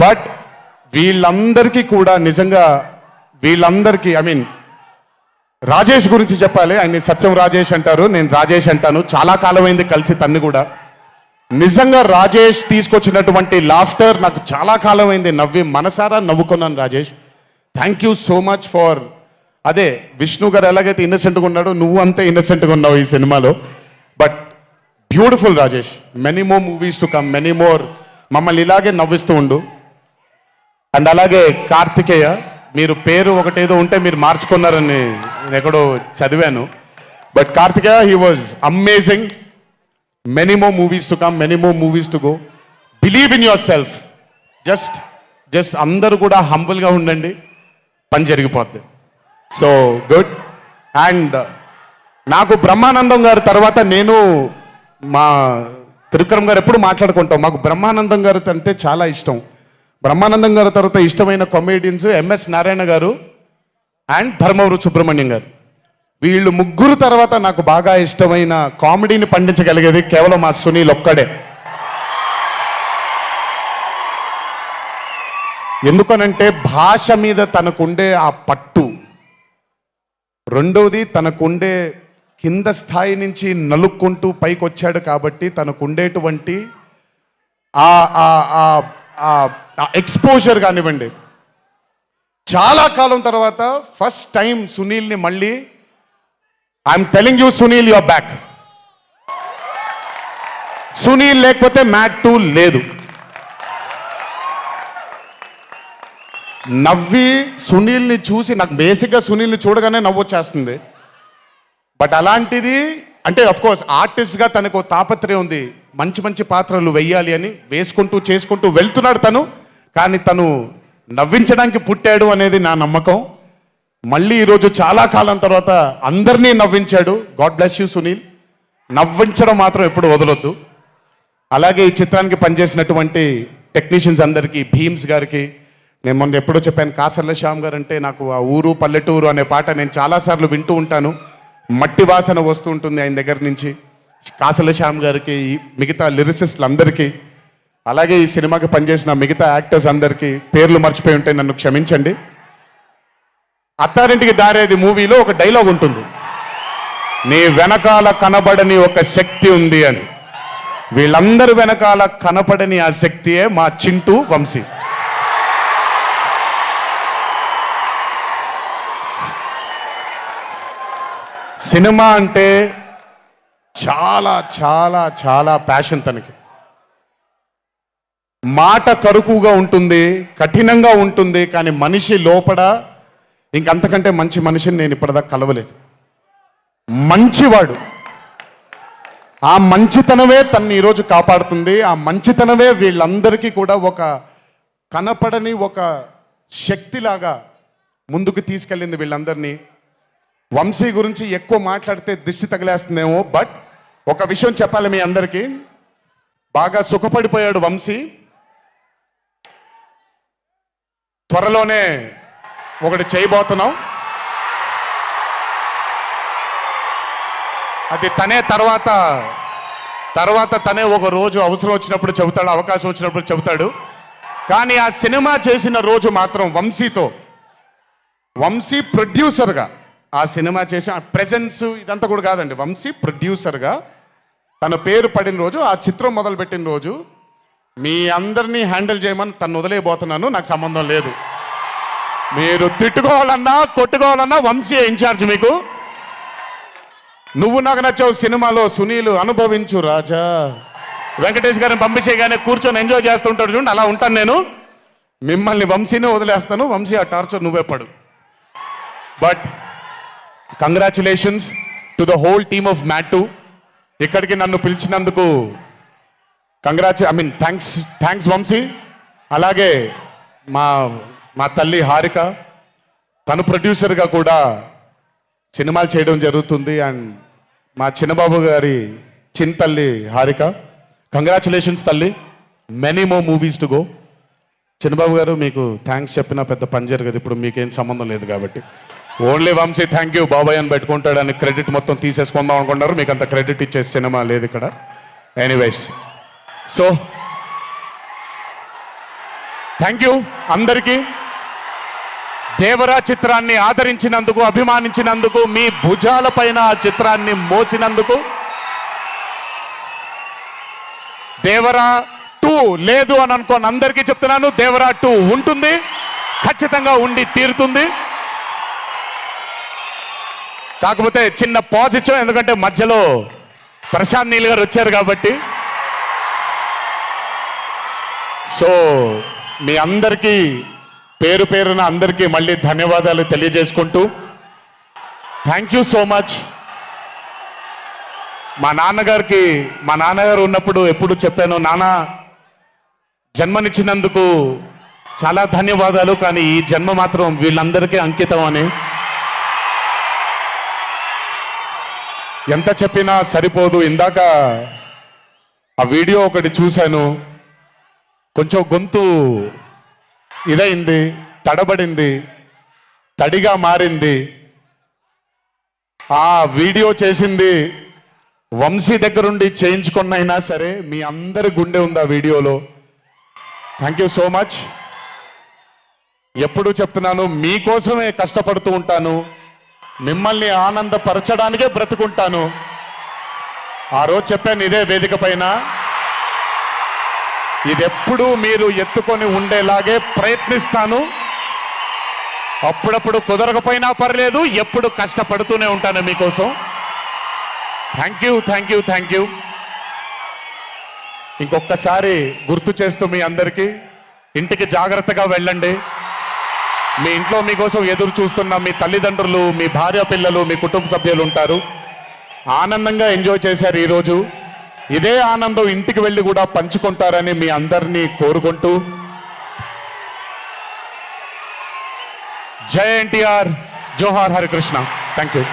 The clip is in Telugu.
బట్ వీళ్ళందరికీ కూడా నిజంగా వీళ్ళందరికీ ఐ మీన్ రాజేష్ గురించి చెప్పాలి. ఆయన సత్యం రాజేష్ అంటారు నేను రాజేష్ అంటాను. చాలా కాలమైంది కలిసి తన్ని కూడా. నిజంగా రాజేష్ తీసుకొచ్చినటువంటి లాఫ్టర్ నాకు చాలా కాలమైంది. నవ్వి మనసారా నవ్వుకున్నాను Rajesh. Thank you so much for అదే విష్ణు గారు ఎలాగైతే ఇన్నసెంట్గా ఉన్నాడో నువ్వు అంతే ఇన్నసెంట్గా ఉన్నావు ఈ సినిమాలో. But beautiful Rajesh. Many more movies to come many more మమ్మల్ని ఇలాగే నవ్విస్తూ ఉండు. అండ్ అలాగే కార్తికేయ మీరు పేరు ఒకటేదో ఉంటే మీరు మార్చుకున్నారని నేను ఎక్కడో చదివాను. But Karthikeya he was amazing many movies to come many movies to go believe in yourself just just అందరూ కూడా హంబుల్గా ఉండండి. పని జరిగిపోద్ది. సో గుడ్ అండ్ నాకు బ్రహ్మానందం గారి తర్వాత నేను మా త్రివిక్రమ్ గారు ఎప్పుడు మాట్లాడుకుంటాం. మాకు బ్రహ్మానందం గారు అంటే చాలా ఇష్టం. బ్రహ్మానందం గారి తర్వాత ఇష్టమైన కామెడియన్స్ ఎంఎస్ నారాయణ గారు అండ్ ధర్మవరు సుబ్రహ్మణ్యం గారు. వీళ్ళు ముగ్గురు తర్వాత నాకు బాగా ఇష్టమైన కామెడీని పండించగలిగేది కేవలం మా సునీల్ ఒక్కడే. ఎందుకనంటే భాష మీద తనకుండే ఆ పట్టు రెండవది తనకుండే కింద స్థాయి నుంచి నలుక్కుంటూ పైకి వచ్చాడు కాబట్టి తనకుండేటువంటి ఆ ఆ ఎక్స్పోజర్ కానివ్వండి. చాలా కాలం తర్వాత ఫస్ట్ టైం సునీల్ని మళ్ళీ I'm telling you Sunil your back Sunil లేకపోతే మ్యాట్ టూ లేదు. నవ్వి సునీల్ని చూసి నాకు బేసిక్గా సునీల్ని చూడగానే నవ్వొచ్చేస్తుంది బట్ అలాంటిది అంటే అఫ్ కోర్స్ ఆర్టిస్ట్గా తనకు తాపత్రయం ఉంది. మంచి మంచి పాత్రలు వెయ్యాలి అని వేసుకుంటూ చేసుకుంటూ వెళ్తున్నాడు తను. కానీ తను నవ్వించడానికి పుట్టాడు అనేది నా నమ్మకం. మళ్ళీ ఈరోజు చాలా కాలం తర్వాత అందరినీ నవ్వించాడు. God bless you Sunil. నవ్వించడం మాత్రం ఎప్పుడు వదలొద్దు. అలాగే ఈ చిత్రానికి పనిచేసినటువంటి టెక్నీషియన్స్ అందరికీ భీమ్స్ గారికి నేను మొన్న ఎప్పుడో చెప్పాను కాసర్ల శ్యామ్ గారు అంటే నాకు ఆ ఊరు పల్లెటూరు అనే పాట నేను చాలాసార్లు వింటూ ఉంటాను. మట్టి వాసన వస్తూ ఉంటుంది ఆయన దగ్గర నుంచి. కాసల శ్యామ్ గారికి ఈ మిగతా లిరిసిస్టులు అందరికీ అలాగే ఈ సినిమాకి పనిచేసిన మిగతా యాక్టర్స్ అందరికీ పేర్లు మర్చిపోయి ఉంటే నన్ను క్షమించండి. అత్తారింటికి దారేది మూవీలో ఒక డైలాగ్ ఉంటుంది. నీ వెనకాల కనబడని ఒక శక్తి ఉంది అని. వీళ్ళందరి వెనకాల కనపడని ఆ శక్తియే మా చింటూ వంశీ. సినిమా అంటే చాలా చాలా చాలా ప్యాషన్ తనకి. మాట కరుకుగా ఉంటుంది కఠినంగా ఉంటుంది కానీ మనిషి లోపల ఇంకంతకంటే మంచి మనిషిని నేను ఇప్పటిదాకా కలవలేదు. మంచివాడు. ఆ మంచితనమే తన్ని ఈరోజు కాపాడుతుంది. ఆ మంచితనమే వీళ్ళందరికీ కూడా ఒక కనపడని ఒక శక్తిలాగా ముందుకు తీసుకెళ్ళింది వీళ్ళందరినీ. వంశీ గురించి ఎక్కువ మాట్లాడితే దిష్టి తగిలేస్తుందేమో బట్ ఒక విషయం చెప్పాలి మీ అందరికీ. బాగా సుఖపడిపోయాడు వంశీ. త్వరలోనే ఒకటి చేయబోతున్నాం. అది తనే తర్వాత తర్వాత తనే ఒక రోజు అవసరం వచ్చినప్పుడు చెబుతాడు అవకాశం వచ్చినప్పుడు చెబుతాడు. కానీ ఆ సినిమా చేసిన రోజు మాత్రం వంశీతో వంశీ ప్రొడ్యూసర్గా ఆ సినిమా చేసిన ప్రెజెన్స్ ఇదంతా కూడా కాదండి వంశీ ప్రొడ్యూసర్గా తన పేరు పడిన రోజు ఆ చిత్రం మొదలుపెట్టిన రోజు మీ అందరినీ హ్యాండిల్ చేయమని తను వదిలేయబోతున్నాను నాకు సంబంధం లేదు. మీరు తిట్టుకోవాలన్నా కొట్టుకోవాలన్నా వంశీయ ఇన్ఛార్జ్ మీకు. నువ్వు నాకు నచ్చావు సినిమాలో సునీలు అనుభవించు రాజా. వెంకటేష్ గారిని పంపించేయగానే కూర్చొని ఎంజాయ్ చేస్తుంటాడు చూడండి అలా ఉంటాను నేను. మిమ్మల్ని వంశీనే వదిలేస్తాను వంశీ ఆ టార్చర్ నువ్వే పడు. But congratulations to the whole team of Mad ఇక్కడికి నన్ను పిలిచినందుకు congrat I mean thanks thanks Vamsi అలాగే మా మా తల్లి హారిక తను ప్రొడ్యూసర్గా కూడా సినిమాలు చేయడం జరుగుతుంది. అండ్ మా చిన్నబాబు గారి చిన్న తల్లి హారిక. కంగ్రాచులేషన్స్ తల్లి. Many more movies to go Chinnababu garu మీకు థ్యాంక్స్ చెప్పినా పెద్ద పని జరగదు. ఇప్పుడు మీకేం సంబంధం లేదు కాబట్టి. ఓన్లీ వంశీ థ్యాంక్ యూ బాబాయ్ అని పెట్టుకుంటాడని క్రెడిట్ మొత్తం తీసేసుకుందాం అనుకున్నారు. మీకు అంత క్రెడిట్ ఇచ్చే సినిమా లేదు ఇక్కడ. ఎనీవేస్ సో థ్యాంక్ యూ అందరికీ. దేవరా చిత్రాన్ని ఆదరించినందుకు అభిమానించినందుకు మీ భుజాలపైన ఆ చిత్రాన్ని మోచినందుకు దేవరా టూ లేదు అని అనుకోని అందరికీ చెప్తున్నాను దేవరా టూ ఉంటుంది ఖచ్చితంగా ఉండి తీరుతుంది. కాకపోతే చిన్న పాజ్ ఇచ్చాం ఎందుకంటే మధ్యలో ప్రశాంత్ నీల్ గారు వచ్చారు కాబట్టి. సో మీ అందరికీ పేరు పేరున అందరికీ మళ్ళీ ధన్యవాదాలు తెలియజేసుకుంటూ థ్యాంక్ యూ సో మచ్. మా నాన్నగారికి మా నాన్నగారు ఉన్నప్పుడు ఎప్పుడు చెప్పాను నాన్న జన్మనిచ్చినందుకు చాలా ధన్యవాదాలు కానీ ఈ జన్మ మాత్రం వీళ్ళందరికీ అంకితం అని. ఎంత చెప్పినా సరిపోదు. ఇందాక ఆ వీడియో ఒకటి చూశాను. కొంచెం గొంతు ఇదైంది తడబడింది తడిగా మారింది. ఆ వీడియో చేసింది వంశీ దగ్గరుండి చేయించుకున్నైనా సరే మీ అందరి గుండె ఉంది ఆ వీడియోలో. థ్యాంక్ యూ సో మచ్ ఎప్పుడు చెప్తున్నాను మీకోసమే కష్టపడుతూ ఉంటాను. మిమ్మల్ని ఆనందపరచడానికే బ్రతుకుంటాను. ఆ రోజు చెప్పాను ఇదే వేదిక పైన. ఇది ఎప్పుడూ మీరు ఎత్తుకొని ఉండేలాగే ప్రయత్నిస్తాను. అప్పుడప్పుడు కుదరకపోయినా పర్లేదు ఎప్పుడు కష్టపడుతూనే ఉంటాను మీకోసం. Thank you thank you thank you ఇంకొకసారి గుర్తు చేస్తూ మీ అందరికీ ఇంటికి జాగ్రత్తగా వెళ్ళండి. మీ ఇంట్లో మీకోసం ఎదురు చూస్తున్న మీ తల్లిదండ్రులు మీ భార్య పిల్లలు మీ కుటుంబ సభ్యులు ఉంటారు. ఆనందంగా ఎంజాయ్ చేశారు ఈరోజు. ఇదే ఆనందం ఇంటికి వెళ్ళి కూడా పంచుకుంటారని మీ అందరినీ కోరుకుంటూ. జై ఎన్టీఆర్ జోహార్ హరికృష్ణ. Thank you